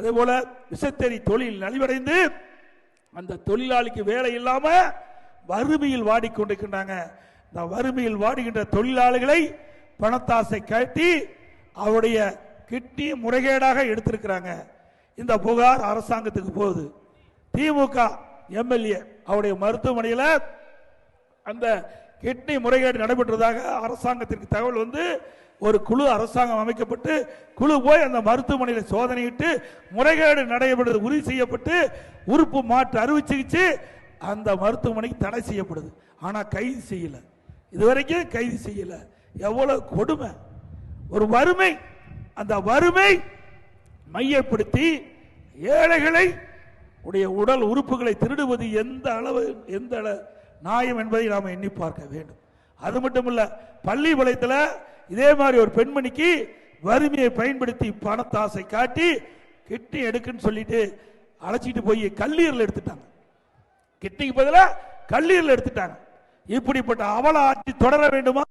அதே போல விசத்தறி தொழில் நலிவடைந்து அந்த தொழிலாளிக்கு வேலை இல்லாம வறுமையில் வாடிக்கொண்டிருக்கின்றாங்க. இந்த வறுமையில் வாடுகின்ற தொழிலாளிகளை பணத்தாசை கட்டி அவருடைய கிட்னி முறைகேடாக எடுத்திருக்கிறாங்க. இந்த புகார் அரசாங்கத்துக்கு போகுது. திமுக எம்எல்ஏ அவருடைய மருத்துவமனையில் அந்த கிட்னி முறைகேடு நடைபெற்றதாக அரசாங்கத்திற்கு தகவல் வந்து ஒரு குழு அரசாங்கம் அமைக்கப்பட்டு குழு போய் அந்த மருத்துவமனையில் சோதனையிட்டு முறைகேடு நடைபெறுவது உறுதி செய்யப்பட்டு உறுப்பு மாற்று அறுவை சிகிச்சை அந்த மருத்துவமனைக்கு தடை செய்யப்படுது. ஆனால் கைது செய்யலை. இதுவரைக்கும் கைது செய்யலை. எவ்வளோ கொடுமை. ஒரு வறுமை. அந்த வறுமை மையப்படுத்தி ஏழைகளை உடைய உடல் உறுப்புகளை திருடுவது எந்த அளவு எந்த நியாயம் என்பதை நாம் எண்ணி பார்க்க வேண்டும். அது மட்டுமல்ல பள்ளி வளையத்தில் இதே மாதிரி ஒரு பெண்மணிக்கு வறுமையை பயன்படுத்தி பணத்தாசை காட்டி கிட்னி எடுக்குன்னு சொல்லிட்டு அழைச்சிட்டு போய் கல்லீரல் எடுத்துட்டாங்க. கிட்னிக்கு பதிலாக கல்லீரல் எடுத்துட்டாங்க. இப்படிப்பட்ட அவல ஆட்சி தொடர வேண்டுமா?